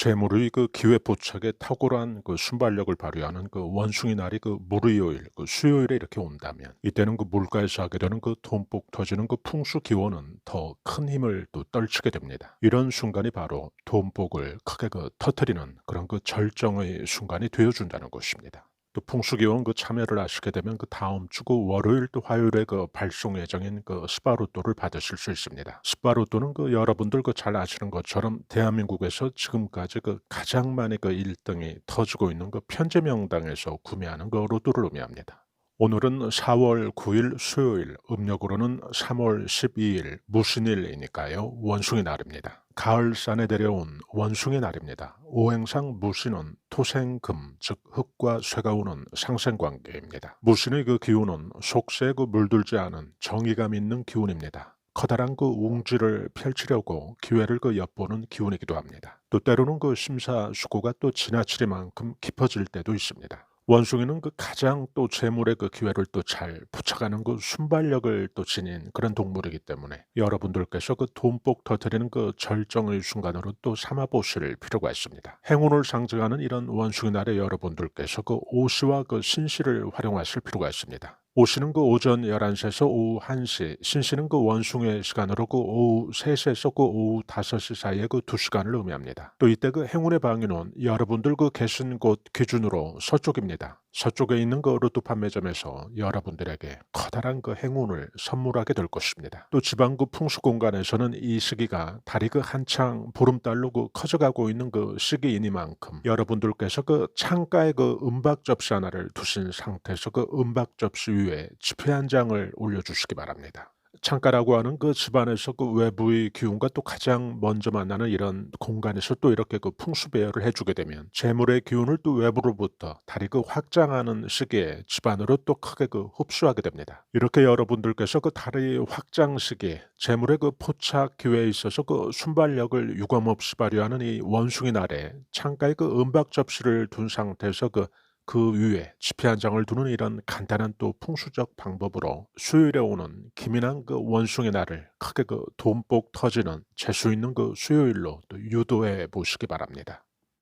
재물의 그 기회 포착에 탁월한 그 순발력을 발휘하는 그 원숭이 날이 그 무르요일, 그 수요일에 이렇게 온다면 이때는 그 물가에서 하게 되는 그 돈복 터지는 그 풍수 기원은 더 큰 힘을 또 떨치게 됩니다. 이런 순간이 바로 돈복을 크게 그 터트리는 그런 그 절정의 순간이 되어준다는 것입니다. 또 풍수기원 그 참여를 하시게 되면 그 다음 주 그 월요일 또 화요일에 그 발송 예정인 그 스파로또를 받으실 수 있습니다. 스파로또는 그 여러분들 그 잘 아시는 것처럼 대한민국에서 지금까지 그 가장 많이 그 1등이 터지고 있는 그 편제 명당에서 구매하는 그 로또를 의미합니다. 오늘은 4월 9일 수요일, 음력으로는 3월 12일 무신일이니까요. 원숭이 날입니다. 가을산에 내려온 원숭이 날입니다. 오행상 무신은 토생금, 즉 흙과 쇠가 오는 상생관계입니다. 무신의 그 기운은 속세에 그 물들지 않은 정의감 있는 기운입니다. 커다란 그 웅지를 펼치려고 기회를 그 엿보는 기운이기도 합니다. 또 때로는 그 심사숙고가 또 지나치리만큼 깊어질 때도 있습니다. 원숭이는 그 가장 또 재물의 그 기회를 또잘 포착하는 그 순발력을 또 지닌 그런 동물이기 때문에 여러분들께서 그 돈복 터뜨리는 그 절정의 순간으로 또 삼아 보실 필요가 있습니다. 행운을 상징하는 이런 원숭이 날에 여러분들께서 그 오시와 그 신시를 활용하실 필요가 있습니다. 오시는 그 오전 11시에서 오후 1시, 신시는 그 원숭이의 시간으로 그 오후 3시에서 그 오후 5시 사이에 그 2시간을 의미합니다. 또 이때 그 행운의 방위는 여러분들 그 계신 곳 기준으로 서쪽입니다. 서쪽에 있는 그 로또 판매점에서 여러분들에게 커다란 그 행운을 선물하게 될 것입니다. 또 지방구 풍수 공간에서는 이 시기가 달이 그 한창 보름달로 그 커져가고 있는 그 시기이니만큼 여러분들께서 그 창가에 그 은박 접시 하나를 두신 상태에서 그 은박 접시 위에 지폐 한 장을 올려주시기 바랍니다. 창가라고 하는 그 집안에서 그 외부의 기운과 또 가장 먼저 만나는 이런 공간에서 또 이렇게 그 풍수 배열을 해주게 되면 재물의 기운을 또 외부로부터 달이 그 확장하는 시기에 집안으로 또 크게 그 흡수하게 됩니다. 이렇게 여러분들께서 그 달의 확장 시기에 재물의 그 포착 기회에 있어서 그 순발력을 유감없이 발휘하는 이 원숭이 날에 창가에 그 은박 접시를 둔 상태에서 그 그 위에 지폐 한 장을 두는 이런 간단한 또 풍수적 방법으로 수요일에 오는 기민한 그 원숭이 날을 크게 그 돈복 터지는 재수 있는 그 수요일로 또 유도해 보시기 바랍니다.